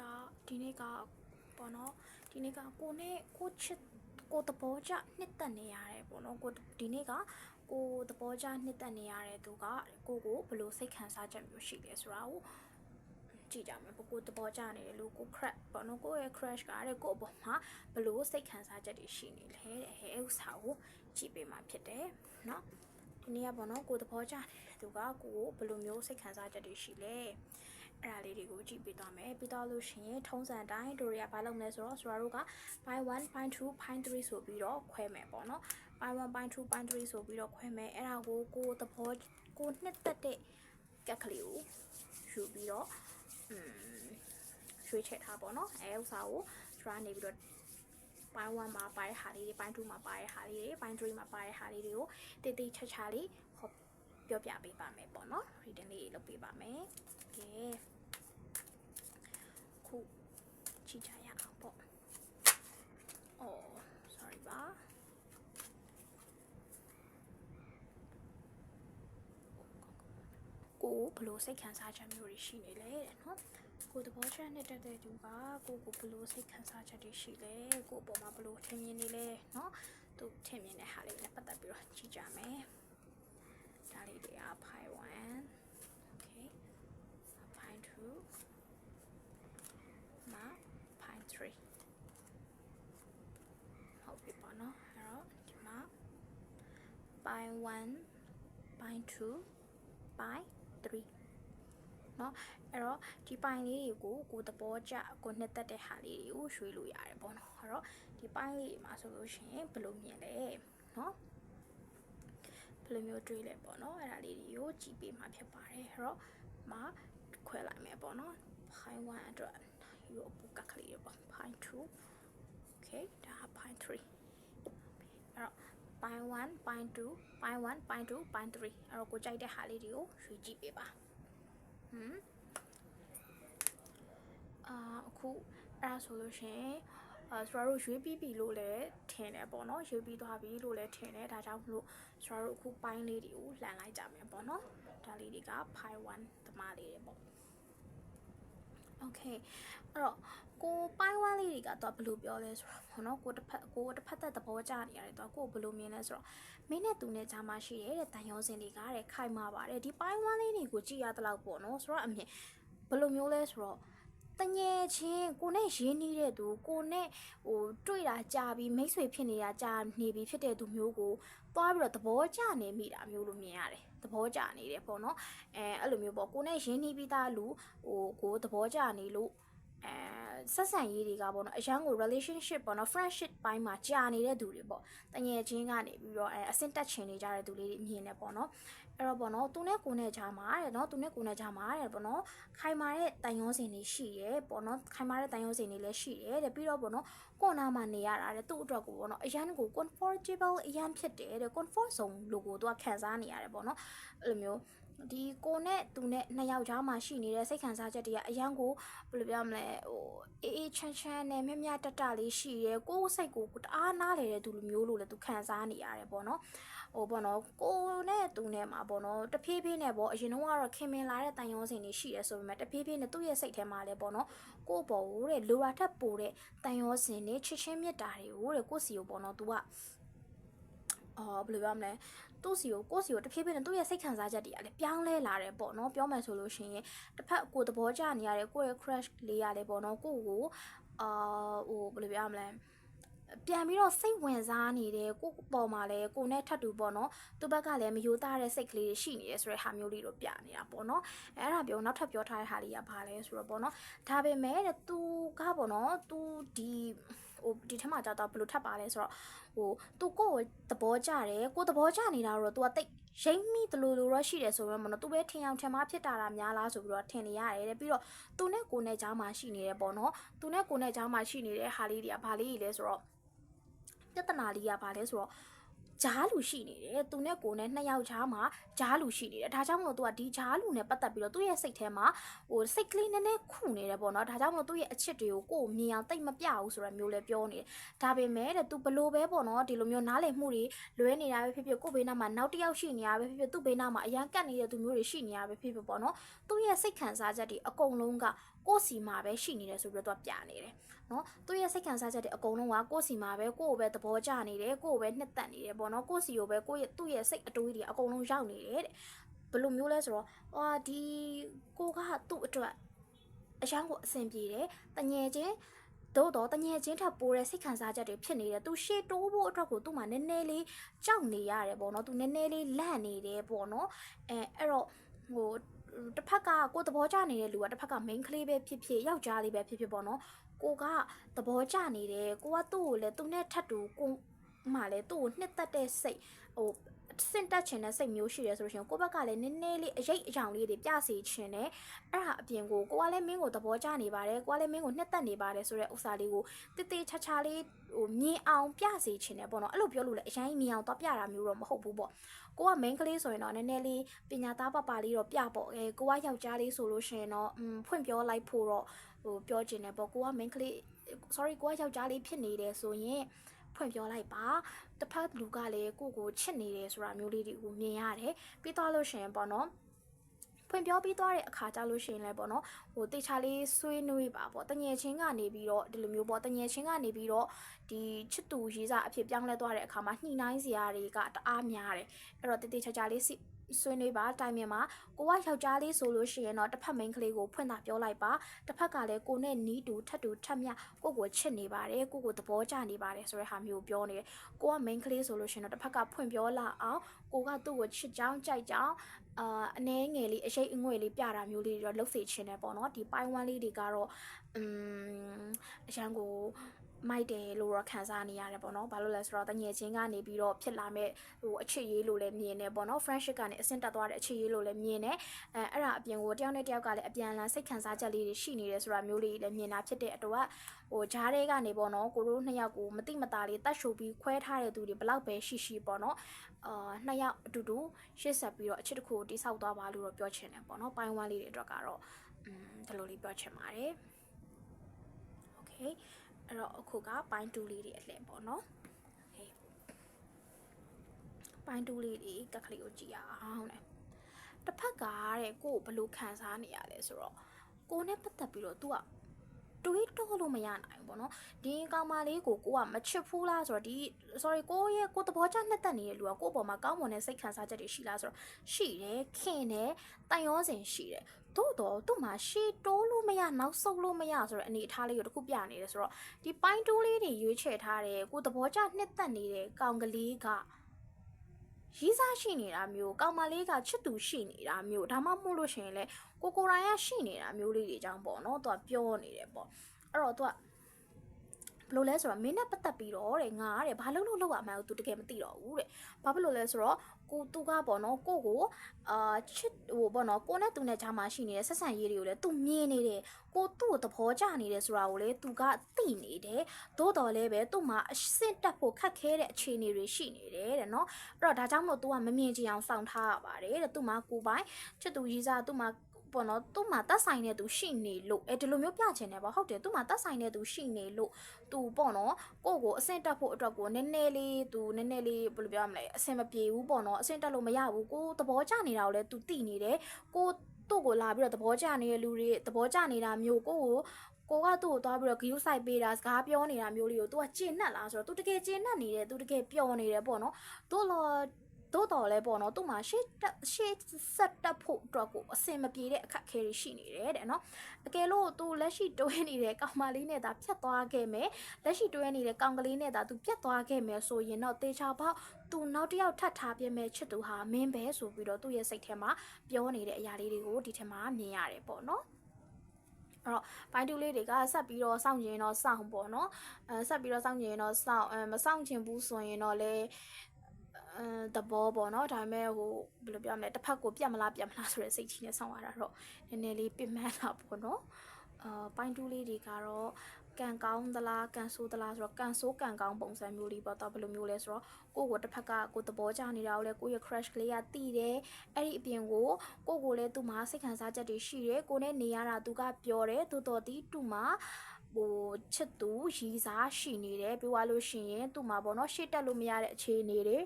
ကဒီနေ့ကပေါ့နော်ဒီနေ့ကကိုနဲ့ကိုချစ်ကိုတဘောကြနှစ်သက်နေရတယ်ပေါ့နော်ကိုဒီနေ့ကကိုတဘောကြနှစ်သက်နေရတဲ့သူကကိုကိုဘယ်လိုစိတ်ခံစားချက်မျိုးရှိလဲဆိုတာကိုကြည့်ကြမယ်ပေါ့ကိုတဘောကြနေတယ်လို့ကို crash ပေါ့နော်ကိုရဲ့ crash ကတဲ့ကိုအပေါ်မှာဘယ်လိုစိတ်ခံစားချက်တွေရှိနေလဲတဲ့အဲဥစ္စာကိုကြည့်ပေးမှဖြစ်တယ်နော်ဒီနေ့ကပေါ့နော်ကိုတဘောကြနေတဲ့သူကကိုကိုဘယ်လိုမျိုးစိတ်ခံစားချက်တွေရှိလဲ အဲ့ဒါလေးတွေကိုကြည့်ပေးသွားမယ်ပြီးတော့လို့ရှိရင်ထုံးစံအတိုင်းတို့တွေကဘာလုပ်မလဲဆိုတော့ဆိုတော့တို့က by 1 by 2 by 3ဆိုပြီးတော့ခွဲမယ်ပေါ့နော် by 1 by 2 by 3ဆိုပြီးတော့ခွဲမယ်အဲ့ဒါကိုကိုသဘောကိုနှစ်သက်တဲ့ကက်ကလေးကိုယူပြီးတော့อืมရွှေ့ချက်ထားပေါ့နော်အဲဥစ္စာကို try နေပြီးတော့ by 1မှာပါတဲ့ဟာလေးတွေ by 2မှာပါတဲ့ဟာလေးတွေ by 3မှာပါတဲ့ဟာလေးတွေကိုတိတိချာချာလေးဟောပြောပြပေးပါမယ်ပေါ့နော် reading လေးလုပ်ပေးပါမယ်ကဲ ခုကြည့်ကြရအောင်ပေါ့။အော် sorry ပါ။ကိုဘယ်လို့စိတ်ခံစားချက်မျိုးတွေရှိနေလဲတဲ့နော်။ကိုသဘောချနဲ့တက်တဲ့သူကကိုကိုဘယ်လို့စိတ်ခံစားချက်တွေရှိလဲ။ကိုအပေါ်မှာဘယ်လို့ထင်မြင်နေလဲနော်။သူထင်မြင်တဲ့ဟာလေးနဲ့ပတ်သက်ပြီးတော့ကြည့်ကြမယ်။ဒါလေးတွေက pi 1 okay pi 2မှာ pi 3ဟုတ်ပြီပေါ့နော်အဲ့တော့ဒီမှာ pi 1 pi 2 pi 3เนาะအဲ့တော့ဒီပိုင်လေးတွေကိုကိုယ်သဘောကျကိုနှစ်သက်တဲ့ဟာလေးတွေကိုရွှေ့လို့ရတယ်ပေါ့နော်အဲ့တော့ဒီပိုင်လေးတွေမှာဆိုလို့ရှိရင်ဘယ်လိုမြင်လဲเนาะဘယ်လိုမျိုးတွေးလဲပေါ့နော်အဲ့ဒါလေးတွေကိုကြည့်ပေးမှဖြစ်ပါတယ်အဲ့တော့မှာခွဲလိုက်မယ်ပေါ့နော် pi 1အတွက် ယူအပူကကလေးတွေပေါ့ pi 2 okay ဒါ pi 3အဲ့တော့ pi 1 pi 2 pi 1 pi 2 pi 3အဲ့တော့ကိုကြိုက်တဲ့ဟာလေးတွေကိုရွေးကြည့်ပေးပါဟမ်အာအခုအဲ့ဒါဆိုလို့ရှရင်အာဆိုတော့ရွေးပြီးပြီလို့လည်းထင်တယ်ပေါ့နော်ရွေးပြီးသွားပြီလို့လည်းထင်တယ်ဒါကြောင့်မလို့ဆိုတော့အခုပိုင်းလေးတွေကိုလှန်လိုက်ကြမယ်ပေါ့နော်ဒါလေးတွေက pi 1သမားလေးတွေပေါ့ Okay အဲ့တော့ကိုပိုင်းဝမ်းလေးတွေကတော့ဘယ်လိုပြောလဲဆိုတော့ဘောနော်ကိုတစ်ဖက်ကိုတစ်ဖက်သက်သဘောကျနေရတယ်တော့ကိုဘယ်လိုမြင်လဲဆိုတော့မင်းနဲ့သူနဲ့ကြားမှာရှိတဲ့တန်ရုံးစင်တွေကတဲ့ခိုင်မာပါတယ်ဒီပိုင်းဝမ်းလေးတွေကိုကြည့်ရတဲ့လောက်ပေါ့နော်ဆိုတော့အမြင်ဘယ်လိုမျိုးလဲဆိုတော့တငယ်ချင်းကိုနဲ့ရင်းနှီးတဲ့သူကိုနဲ့ဟိုတွေ့တာကြာပြီးမိတ်ဆွေဖြစ်နေတာကြာနေပြီဖြစ်တဲ့သူမျိုးကိုသွားပြီးတော့သဘောကျနေမိတာမျိုးလို့မြင်ရတယ် သဘောကျနေတယ်ပေါ့နော်အဲအဲ့လိုမျိုးပေါ့ကိုနဲ့ရင်းနှီးပြီးသားလူဟိုကိုသဘောကျနေလို့အဲဆက်ဆံရေးတွေကပေါ့နော်အရန်ကို relationship ပေါ့နော် friendship ဘိုင်းမှာကြာနေတဲ့သူတွေပေါ့တငယ်ချင်းကနေပြီးတော့အဲအဆင့်တက်ချင်နေကြတဲ့သူလေးတွေမြင်နေပေါ့နော် အဲ့တော့ပေါ့နော်သူနဲ့ကိုနဲ့ကြားမှာတဲ့နော်သူနဲ့ကိုနဲ့ကြားမှာတဲ့ပေါ့နော်ခိုင်မာတဲ့တန်ရုံးစင်တွေရှိရဲပေါ့နော်ခိုင်မာတဲ့တန်ရုံးစင်တွေလည်းရှိရဲတဲ့ပြီးတော့ပေါ့နော်ကိုနာမှာနေရတာတဲ့သူ့အတွက်ကိုပေါ့နော်အရန်ကို comfortable အရန်ဖြစ်တယ်တဲ့ comfort zone လို့ကိုသူကခံစားနေရတယ်ပေါ့နော်အဲ့လိုမျိုးဒီကိုနဲ့သူနဲ့နှစ်ယောက်ကြားမှာရှိနေတဲ့စိတ်ခံစားချက်တွေကအရန်ကိုဘယ်လိုပြောမလဲဟိုအေးအေးချမ်းချမ်းနဲ့မြမြတတလေးရှိရဲကိုယ်စိတ်ကိုတအားနားလေတဲ့သူလိုမျိုးလို့လည်းသူခံစားနေရတယ်ပေါ့နော် ဟိုပေါ့နော်ကိုနဲ့သူနဲ့မှာပေါ့နော်တဖြည်းဖြည်းနဲ့ပေါ့အရင်တော့ကတော့ခင်မင်လာတဲ့တန်ရုံးစင်တွေရှိရဲဆိုပေမဲ့တဖြည်းဖြည်းနဲ့သူ့ရဲ့စိတ်ထဲမှာလည်းပေါ့နော်ကိုယ့်ဘော်ကိုတဲ့လိုရာထက်ပိုတဲ့တန်ရုံးစင်တွေချစ်ချင်းမြတ်တာတွေကိုတဲ့ကိုယ့်စီကိုပေါ့နော် तू ကအော်ဘယ်လိုပြောမလဲသူ့စီကိုကိုယ့်စီကိုတဖြည်းဖြည်းနဲ့သူ့ရဲ့စိတ်ခံစားချက်တွေကလည်းပြောင်းလဲလာတယ်ပေါ့နော်ပြောမယ်ဆိုလို့ရှိရင်တစ်ဖက်ကိုယ်သဘောကျနေရတဲ့ကိုယ့်ရဲ့ crush လေးရလဲပေါ့နော်ကိုယ့်ကိုအာဟိုဘယ်လိုပြောမလဲ ပြန်ပြီးတော့စိတ်ဝင်စားနေတဲ့ကိုယ့်ပေါ်မှာလည်းကိုယ်နဲ့ထပ်တူပေါ့နော်သူ့ဘက်ကလည်းမယိုသားတဲ့စိတ်ကလေးတွေရှိနေတယ်ဆိုတဲ့ဟာမျိုးလေးတို့ပြနေတာပေါ့နော်အဲအဲ့ဒါပြောနောက်ထပ်ပြောထားတဲ့ဟာလေးကဘာလဲဆိုတော့ပေါ့နော်ဒါပေမဲ့တဲ့သူကပေါ့နော်သူဒီဟိုဒီထက်မှကြာတော့ဘယ်လိုထပ်ပါလဲဆိုတော့ဟိုသူကိုယ်ကိုသဘောကျတယ်ကိုယ်သဘောကျနေတာတော့ तू ကတိတ်ရိမ့်မိတလူလူတော့ရှိတယ်ဆိုတော့မနော်သူပဲထင်အောင်ထင်မှာဖြစ်တာတာများလားဆိုပြီးတော့ထင်နေရတယ်တဲ့ပြီးတော့သူနဲ့ကိုနဲ့ကြားမှာရှိနေတယ်ပေါ့နော်သူနဲ့ကိုနဲ့ကြားမှာရှိနေတဲ့ဟာလေးတွေကဘာလေးကြီးလဲဆိုတော့ ပြဿနာလေးကဘာလဲဆိုတော့ဂျားလူရှိနေတယ်သူနဲ့ကိုနဲ့နှစ်ယောက်ဂျားမှာဂျားလူရှိနေတယ်ဒါကြောင့်မလို့သူကဒီဂျားလူနဲ့ပတ်သက်ပြီးတော့သူ့ရဲ့စိတ်ထဲမှာဟိုစိတ်ကလေးနည်းနည်းခုနေတယ်ပေါ့နော်ဒါကြောင့်မလို့သူ့ရဲ့အချစ်တွေကိုကိုယ်မြင်အောင်တိတ်မပြဘူးဆိုရမျိုးလဲပြောနေတယ်ဒါပေမဲ့တဲ့သူဘလို့ပဲပေါ့နော်ဒီလိုမျိုးနားလည်မှုတွေလွဲနေတာပဲဖြစ်ဖြစ်ကိုယ်ဘေးနားမှာနောက်တစ်ယောက်ရှိနေတာပဲဖြစ်ဖြစ်သူ့ဘေးနားမှာအရန်ကတ်နေတဲ့သူမျိုးတွေရှိနေတာပဲဖြစ်ဖြစ်ပေါ့နော်သူ့ရဲ့စိတ်ခံစားချက်တွေအကုန်လုံးက ကိုယ့်စီမှာပဲရှိနေတယ်ဆိုပြီးတော့သူကပြနေတယ်နော်သူ့ရဲ့စိတ်ခံစားချက်တွေအကုန်လုံးကကိုယ့်စီမှာပဲကိုယ့်ကိုပဲသဘောကျနေတယ်ကိုယ့်ကိုပဲနှစ်သက်နေတယ်ပေါ့နော်ကိုယ့်စီကိုပဲကိုယ့်ရဲ့သူ့ရဲ့စိတ်အတွေးတွေအကုန်လုံးရောက်နေတယ်တဲ့ဘယ်လိုမျိုးလဲဆိုတော့ဟာဒီကိုကသူ့အတွက်အရန်ကိုအဆင်ပြေတယ်တငယ်ချင်းသို့တော့တငယ်ချင်းထပ်ပိုးတဲ့စိတ်ခံစားချက်တွေဖြစ်နေတယ်သူရှေ့တိုးဖို့အတွက်ကိုသူ့မှာနည်းနည်းလေးကြောက်နေရတယ်ပေါ့နော်သူနည်းနည်းလေးလန့်နေတယ်ပေါ့နော်အဲအဲ့တော့ဟို တစ်ဖက်ကကိုယ်သဘောကျနေတဲ့လူကတစ်ဖက်က main ကလေးပဲဖြစ်ဖြစ်ယောက်ျားလေးပဲဖြစ်ဖြစ်ပေါ့နော်ကိုကသဘောကျနေတယ်ကိုကသူ့ကိုလည်းသူနဲ့ထပ်တူကိုမှလည်းသူ့ကိုနှစ်သက်တဲ့စိတ်ဟို စင်တက်ချင်တဲ့စိတ်မျိုးရှိတယ်ဆိုလို့ရှိရင်ကိုယ့်ဘက်ကလည်းနည်းနည်းလေးအရေးအယောင်လေးတွေပြစီချင်တယ်အဲ့ဒါအပြင်ကိုကိုကလည်းမင်းကိုသဘောကျနေပါတယ်ကိုကလည်းမင်းကိုနှစ်သက်နေပါတယ်ဆိုတဲ့ဥစ္စာလေးကိုတိတိချာချာလေးဟိုမြင်အောင်ပြစီချင်တယ်ပေါ့နော်အဲ့လိုပြောလို့လည်းအရင်မြင်အောင်တော့ပြတာမျိုးတော့မဟုတ်ဘူးပေါ့ကိုက main ကလေးဆိုရင်တော့နည်းနည်းလေးပညာသားပပလေးတော့ပြပေါ့အဲကိုကယောက်ျားလေးဆိုလို့ရှိရင်တော့อืมဖွင့်ပြောလိုက်ဖို့တော့ဟိုပြောချင်တယ်ပေါ့ကိုက main ကလေး sorry ကိုကယောက်ျားလေးဖြစ်နေတယ်ဆိုရင် ဖွင့်ပြောလိုက်ပါတစ်ဖက်လူကလည်းကိုကိုချစ်နေတယ်ဆိုတာမျိုးလေးတွေကိုမြင်ရတယ်ပြီးတော့လို့ရှိရင်ပေါ့နော်ဖွင့်ပြောပြီးသွားတဲ့အခါကြလို့ရှိရင်လည်းပေါ့နော်ဟိုတေချာလေးဆွေးနွေးပါပေါ့တငယ်ချင်းကနေပြီးတော့ဒီလိုမျိုးပေါ့တငယ်ချင်းကနေပြီးတော့ ဒီချစ်သူရေးစားအဖြစ်ပြောင်းလဲသွားတဲ့အခါမှာညှိနှိုင်းစရာတွေကတအားများတယ်အဲ့တော့တေတေချာချာလေးစီဆွေးနွေးပါတိုင်မြင်မှာကိုကယောက်ျားလေးဆိုလို့ရှိရင်တော့တစ်ဖက်မိန်းကလေးကိုဖွင့်တာပြောလိုက်ပါတစ်ဖက်ကလည်းကိုနဲ့နီးတူထပ်တူထပ်မြကိုကိုချစ်နေပါတယ်ကိုကိုသဘောကျနေပါတယ်ဆိုတဲ့ဟာမျိုးပြောနေတယ်ကိုကမိန်းကလေးဆိုလို့ရှိရင်တော့တစ်ဖက်ကဖွင့်ပြောလာအောင်ကိုကသူ့ကိုချစ်ကြောင်းကြိုက်ကြောင်းအာအနှဲငယ်လေးအရှိတ်အငွေ့လေးပြတာမျိုးလေးတွေတော့လှုပ်စေချင်တယ်ပေါ့နော်ဒီပိုင်းဝမ်းလေးတွေကတော့อืมအရန်ကို မိုက်တယ်လို့တော့ခံစားနေရတယ်ပေါ့နော်ဘာလို့လဲဆိုတော့တငယ်ချင်းကနေပြီးတော့ဖြစ်လာမဲ့ဟိုအချစ်ရေးလို့လည်းမြင်နေပေါ့နော် friendship ကနေအဆင့်တက်သွားတဲ့အချစ်ရေးလို့လည်းမြင်နေအဲအဲ့ဒါအပြင်ကိုတယောက်နဲ့တယောက်ကလည်းအပြန်အလှန်စိတ်ခံစားချက်လေးတွေရှိနေတယ်ဆိုတာမျိုးလေးလည်းမြင်တာဖြစ်တဲ့အတွက်ဟိုဂျားတွေကနေပေါ့နော်ကိုတို့နှစ်ယောက်ကိုမတိမတာလေးတတ်ရှုပြီးခွဲထားတဲ့သူတွေဘလောက်ပဲရှိရှိပေါ့နော်အာနှစ်ယောက်အတူတူရှေ့ဆက်ပြီးတော့အချစ်တစ်ခုကိုတိဆောက်သွားပါလို့တော့ပြောချင်တယ်ပေါ့နော်ပိုင်းဝမ်းလေးတွေအတွက်ကတော့อืมဒီလိုလေးပြောချင်ပါတယ် okay အဲ့တော့အခုကပိုင်း2လေးတွေအလှည့်ပေါ့နော် okay ပိုင်း2လေးတွေကက်ကလေးကိုကြည့်ရအောင်လေတစ်ဖက်ကတဲ့ကိုကိုဘယ်လိုခံစားနေရလဲဆိုတော့ကိုနဲ့ပတ်သက်ပြီးတော့ तू က တွေးတော့လို့မရနိုင်ဘူးပေါ့နော်ဒီကောင်မလေးကိုကိုကမချစ်ဘူးလားဆိုတော့ဒီ sorry ကိုရဲ့ကိုသဘောကျနှစ်သက်နေတဲ့လူကကို့အပေါ်မှာကောင်းမွန်တဲ့စိတ်ခံစားချက်တွေရှိလားဆိုတော့ရှိတယ်ခင်တယ်တန်ရောစင်ရှိတယ်သို့တော့သူ့မှာရှေ့တိုးလို့မရနောက်ဆုတ်လို့မရဆိုတဲ့အနေအထားလေးကိုတခုပြနေတယ်ဆိုတော့ဒီပိုင်းတိုးလေးတွေရွေးချယ်ထားတယ်ကိုသဘောကျနှစ်သက်နေတဲ့ကောင်ကလေးကရေးစားရှိနေတာမျိုးကောင်မလေးကချစ်သူရှိနေတာမျိုးဒါမှမဟုတ်လို့ရှိရင်လေ ကိုကိုရိုင်းကရှိနေတာမျိုးလေးတွေကြောင့်ပေါ့နော်သူကပြောနေတယ်ပေါ့အဲ့တော့သူကဘယ်လိုလဲဆိုတော့မင်းနဲ့ပတ်သက်ပြီးတော့တဲ့ငါတဲ့ဘာလို့လို့လောက်ရမှန်းကို तू တကယ်မသိတော့ဘူးတဲ့ဘာဖြစ်လို့လဲဆိုတော့ကိုသူကပေါ့နော်ကိုကိုအာချစ်ဟိုပေါ့နော်ကိုနဲ့သူနဲ့ဂျာမှာရှိနေတဲ့ဆက်ဆံရေးတွေကိုလည်း तू မြင်နေတယ်ကိုသူ့ကိုသဘောကျနေတယ်ဆိုတာကိုလည်း तू ကသိနေတယ်သို့တော်လည်းပဲသူ့မှာအဆင့်တက်ဖို့ခက်ခဲတဲ့အခြေအနေတွေရှိနေတယ်တဲ့နော်အဲ့တော့ဒါကြောင့်မို့ तू ကမမြင်ချင်အောင်စောင့်ထားရပါတယ်တဲ့သူ့မှာကိုပိုင်ချစ်သူရေးစားသူ့မှာ ပေါ့နော်သူ့မှာတက်ဆိုင်တဲ့သူရှိနေလို့အဲဒီလိုမျိုးပြချင်တယ်ပေါ့ဟုတ်တယ်သူ့မှာတက်ဆိုင်တဲ့သူရှိနေလို့သူပေါ့နော်ကိုယ့်ကိုအဆင့်တက်ဖို့အတွက်ကိုနည်းနည်းလေးသူနည်းနည်းလေးဘယ်လိုပြောရမလဲအဆင်မပြေဘူးပေါ့နော်အဆင့်တက်လို့မရဘူးကိုသဘောကျနေတာကိုလည်းသူသိနေတယ်ကိုသူ့ကိုလာပြီးတော့သဘောကျနေတဲ့လူတွေသဘောကျနေတာမျိုးကိုကိုကိုကသူ့ကိုသွားပြီးတော့ဂယူးဆိုင်ပေးတာစကားပြောနေတာမျိုးလေးကို तू ကကျင့်နှက်လားဆိုတော့ तू တကယ်ကျင့်နှက်နေတယ် तू တကယ်ပျော်နေတယ်ပေါ့နော်တို့လော သို့တော်လဲပေါ့နော်သူ့မှာရှေ့တက်ရှေ့ဆက်တက်ဖို့အတွက်ကိုအစင်မပြေတဲ့အခက်အခဲတွေရှိနေတယ်တဲ့နော်အကယ်လို့သူလက်ရှိတွဲနေတဲ့ကောင်မလေးနဲ့သာဖြတ်သွားခဲ့မယ်လက်ရှိတွဲနေတဲ့ကောင်ကလေးနဲ့သာသူပြတ်သွားခဲ့မယ်ဆိုရင်တော့တေချာပေါက်သူနောက်တစ်ယောက်ထပ်ထားပြမဲ့ချစ်သူဟာမင်းပဲဆိုပြီးတော့သူ့ရဲ့စိတ်ထဲမှာပြောနေတဲ့အရာလေးတွေကိုဒီထဲမှာမြင်ရတယ်ပေါ့နော်အဲ့တော့ပိုင်းတူလေးတွေကဆက်ပြီးတော့စောင့်ကျင်တော့စောင့်ပေါ့နော်အဲဆက်ပြီးတော့စောင့်ကျင်တော့စောင့်အဲမစောင့်ချင်ဘူးဆိုရင်တော့လေ အဲတဘောပေါ့နော်ဒါပေမဲ့ဟိုဘယ်လိုပြောမလဲတစ်ဖက်ကိုပြတ်မလားပြတ်မလားဆိုတဲ့စိတ်ကြီးနဲ့ဆောင်းရတာတော့နည်းနည်းလေးပြင်းမှန်းတာပေါ့နော်အာပိုင်းတူးလေးတွေကတော့ကန်ကောင်းသလားကန်ဆိုးသလားဆိုတော့ကန်ဆိုးကန်ကောင်းပုံစံမျိုးလေးပေါ့တော့ဘယ်လိုမျိုးလဲဆိုတော့ကိုကိုတစ်ဖက်ကကိုသဘောကျနေတာကိုလည်းကိုရဲ့ crush ကလေးကတီးတယ်အဲ့ဒီအပြင်ကိုကိုကိုလည်းသူ့မှာစိတ်ခံစားချက်တွေရှိတယ်ကိုနဲ့နေရတာသူကပြောတယ်သူတော်တီသူ့မှာဟိုချစ်သူရီစားရှိနေတယ်ပြောရလို့ရှိရင်သူ့မှာပေါ့နော်ရှေ့တက်လို့မရတဲ့အခြေအနေတွေ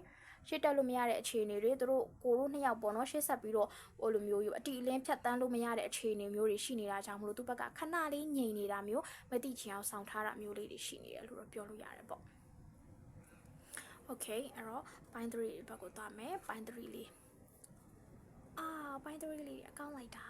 ရှေ့တက်လို့မရတဲ့အခြေအနေတွေသူတို့ကိုတို့နှစ်ယောက်ပေါ့နော်ရှေ့ဆက်ပြီးတော့ဟိုလိုမျိုးယူအတီအလင်းဖြတ်တန်းလို့မရတဲ့အခြေအနေမျိုးတွေရှိနေတာကြောင့်မလို့သူ့ဘက်ကခဏလေးငြိမ်နေတာမျိုးမသိချင်အောင်ဆောင်ထားတာမျိုးလေးတွေရှိနေတယ်လို့တော့ပြောလို့ရတယ်ပေါ့ Okay အဲ့တော့ point 3ဘက်ကိုသွားမယ် point 3လေးအာ point 3လေးအကောင်းလိုက်တာ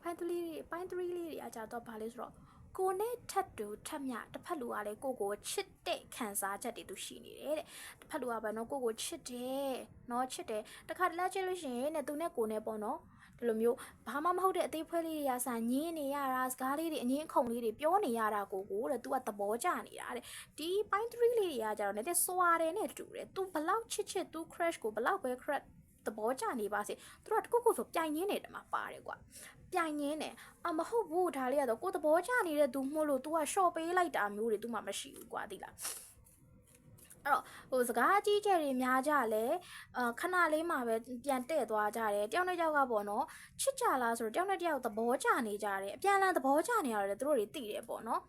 point 3လေး point 3လေးတွေအကြတော့ဘာလဲဆိုတော့ ကိုနဲ့ထပ်တူထပ်မြတစ်ဖက်လူကလည်းကိုကိုချစ်တဲ့ခံစားချက်တွေသူရှိနေတယ်တဲ့တစ်ဖက်လူကဘာနော်ကိုကိုချစ်တယ်နော်ချစ်တယ်တခါတလဲချစ်လို့ရှိရင်နဲ့သူနဲ့ကိုနဲ့ပေါ့နော်ဒီလိုမျိုးဘာမှမဟုတ်တဲ့အသေးဖွဲလေးတွေကစာညင်းနေရတာစကားလေးတွေအငင်းအခုန်လေးတွေပြောနေရတာကိုကိုတဲ့ तू ကသဘောကျနေတာတဲ့ဒီပိုင်း3လေးတွေကကြတော့လည်းစွာတယ်နဲ့တူတယ် तू ဘလောက်ချစ်ချစ် तू crush ကိုဘလောက်ပဲ crush သဘောကျနေပါစေသူတို့ကတခုခုဆိုပြိုင်ရင်းနေတယ်မှာပါတယ်ကွာပြိုင်ရင်းနေအမဟုတ်ဘူးဒါလေးကတော့ကိုသဘောကျနေတဲ့သူမို့လို့ तू က short ပေးလိုက်တာမျိုးတွေ तू မှမရှိဘူးကွာသိလားအဲ့တော့ဟိုစကားအကြီးကျယ်တွေများကြလဲအာခဏလေးမှပဲပြန်တဲ့သွားကြတယ်တယောက်နဲ့တယောက်ကပေါ့နော်ချစ်ကြလားဆိုတော့တယောက်နဲ့တယောက်သဘောကျနေကြတယ်အပြန်အလှန်သဘောကျနေရတယ်သူတို့တွေသိတယ်ပေါ့နော်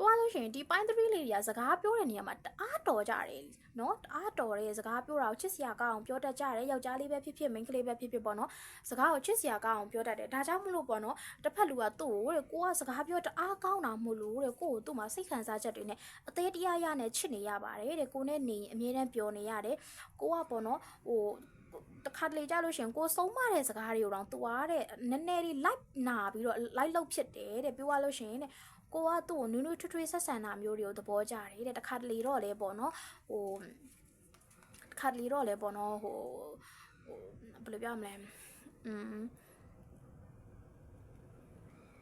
ပြောရလို့ရှိရင်ဒီပိုင်း3လေးတွေကစကားပြောတဲ့နေရာမှာတအားတော်ကြတယ်နော်တအားတော်တဲ့စကားပြောတာကိုချစ်စရာကောင်းအောင်ပြောတတ်ကြတယ်ယောက်ျားလေးပဲဖြစ်ဖြစ်မိန်းကလေးပဲဖြစ်ဖြစ်ပေါ့နော်စကားကိုချစ်စရာကောင်းအောင်ပြောတတ်တယ်ဒါကြောင့်မလို့ပေါ့နော်တစ်ဖက်လူကသူ့ကိုတဲ့ကိုကစကားပြောတအားကောင်းတာမို့လို့တဲ့ကိုကိုသူ့မှာစိတ်ခံစားချက်တွေနဲ့အသေးတရားရနဲ့ချစ်နေရပါတယ်တဲ့ကိုနဲ့နေအမြဲတမ်းပြောနေရတယ်ကိုကပေါ့နော်ဟိုတခါတလေကြလို့ရှရင်ကိုဆုံးမတဲ့စကားတွေကိုတော့သူအားတဲ့နည်းနည်းလေး like နာပြီးတော့ like လုပ်ဖြစ်တယ်တဲ့ပြောရလို့ရှရင်တဲ့ ကိုကသူ့ကိုနူးနူးထွထွေးဆက်ဆံတာမျိုးတွေကိုသဘောကျတယ်တဲ့တခါတလေတော့လေပေါ့နော်ဟိုတခါတလေတော့လေပေါ့နော်ဟိုဟိုဘယ်လိုပြောမလဲอืม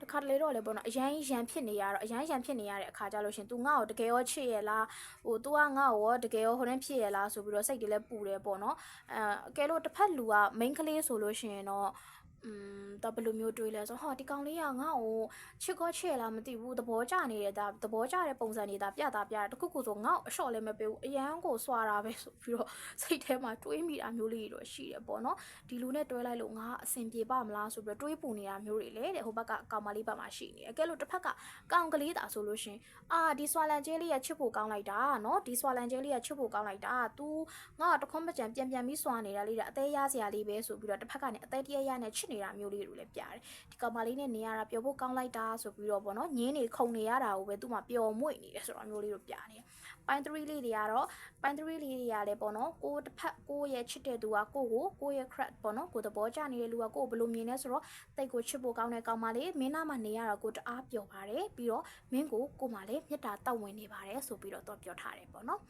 တခါတလေတော့လေပေါ့နော်အရန်ရန်ဖြစ်နေရတော့အရန်ရန်ဖြစ်နေရတဲ့အခါကြလို့ရှင် तू ငါ့ကိုတကယ်ရောချစ်ရလားဟို तू ကငါ့ကိုရောတကယ်ရောဟိုတန်းဖြစ်ရလားဆိုပြီးတော့စိတ်တွေလည်းပူတယ်ပေါ့နော်အဲအကယ်လို့တစ်ဖက်လူက main ကလေးဆိုလို့ရှင်တော့ อืมတော့ဘယ်လိုမျိုးတွေးလဲဆိုဟောဒီကောင်လေးကငါ့ကိုချစ်ကောချစ်ရလားမသိဘူးသဘောကျနေတဲ့ဒါသဘောကျတဲ့ပုံစံနေတာပြတာပြတာတခုခုဆိုငါ့ကိုအလျှော့လည်းမပေးဘူးအရန်ကိုစွာတာပဲဆိုပြီးတော့စိတ်ထဲမှာတွေးမိတာမျိုးလေးတွေတော့ရှိတယ်ပေါ့နော်ဒီလူနဲ့တွဲလိုက်လို့ငါအဆင်ပြေပါမလားဆိုပြီးတော့တွေးပူနေတာမျိုးတွေလေတဲ့ဟိုဘက်ကကောင်မလေးဘက်မှာရှိနေတယ်အကဲလို့တစ်ဖက်ကကောင်ကလေးတာဆိုလို့ရှင်အာဒီဆွာလန်ကျဲလေးကချစ်ဖို့ကောင်းလိုက်တာနော်ဒီဆွာလန်ကျဲလေးကချစ်ဖို့ကောင်းလိုက်တာ तू ငါကတခွန်းမကြံပြန်ပြန်ပြီးဆွာနေတာလေးတဲ့အသေးရစရာလေးပဲဆိုပြီးတော့တစ်ဖက်ကနေအသေးတရရနဲ့ချစ်နေ တာမျိုးလေးတွေလည်းပြတယ်ဒီကောင်မလေးနဲ့နေရတာပျော်ဖို့ကောင်းလိုက်တာဆိုပြီးတော့ဗောနော်ညင်းနေခုံနေရတာကိုပဲသူ့မှာပျော်မွေ့နေတယ်ဆိုတော့မျိုးလေးတို့ပြနေပိုင်း3လေးတွေကတော့ပိုင်း3လေးတွေကလည်းပေါ့နော်ကိုတစ်ဖက်ကိုရဲ့ချစ်တဲ့သူကကိုကိုကိုရဲ့ crack ပေါ့နော်ကိုသဘောကျနေတဲ့လူကကိုဘယ်လိုမြင်လဲဆိုတော့တိတ်ကိုချစ်ဖို့ကောင်းတဲ့ကောင်မလေးမင်းနာမှာနေရတာကိုတအားပျော်ပါတယ်ပြီးတော့မင်းကိုကိုမှလည်းမေတ္တာတောက်ဝင်နေပါတယ်ဆိုပြီးတော့တော့ပြောထားတယ်ပေါ့နော်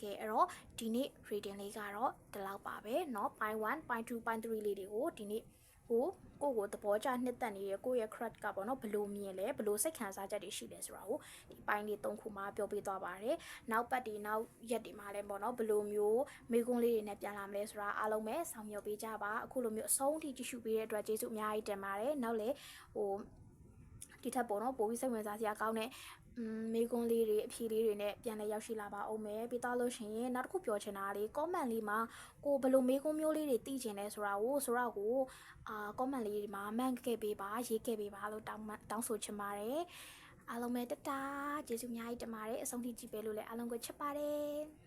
ကဲအဲ့တော့ဒီနေ့ reading လေးကတော့ဒီလောက်ပါပဲเนาะ point 1 point 2 point 3လေးတွေကိုဒီနေ့ ကိုကိုကိုသဘောကျနှစ်သက်နေတဲ့ကိုရဲ့ crush ကပေါ့နော်ဘလို့မြင်လဲဘလို့စိတ်ခံစားချက်တွေရှိလဲဆိုတာကိုဒီပိုင်းလေး၃ခုမှပြောပြသွားပါတယ်နောက်ပတ်ဒီနောက်ရက်ဒီမှာလည်းပေါ့နော်ဘလို့မျိုးမိကွန်းလေးတွေနဲ့ပြန်လာမလဲဆိုတာအားလုံးပဲဆောင်ရွက်ပေးကြပါအခုလိုမျိုးအဆုံးထိကြည့်ရှုပေးတဲ့အတွက်ကျေးဇူးအများကြီးတင်ပါတယ်နောက်လေဟို ဒီထက်ပေါ့နော်ပိုပြီးစိတ်ဝင်စားစရာကောင်းတဲ့อืมမေကွန်းလေးတွေအဖြေလေးတွေနဲ့ပြန်လဲရောက်ရှိလာပါအောင်မယ်ပြီးတော့လို့ရှိရင်နောက်တစ်ခုပြောချင်တာလေး comment လေးမှာကိုဘယ်လိုမေကွန်းမျိုးလေးတွေသိချင်လဲဆိုတာကိုဆိုတော့ကိုအာ comment လေးတွေမှာမှန်ခဲ့ပေးပါရေးခဲ့ပေးပါလို့တောင်းတောင်းဆိုချင်ပါတယ်အားလုံးပဲတတာကျေးဇူးအများကြီးတင်ပါတယ်အဆုံးထိကြည့်ပေးလို့လည်းအားလုံးကိုချစ်ပါတယ်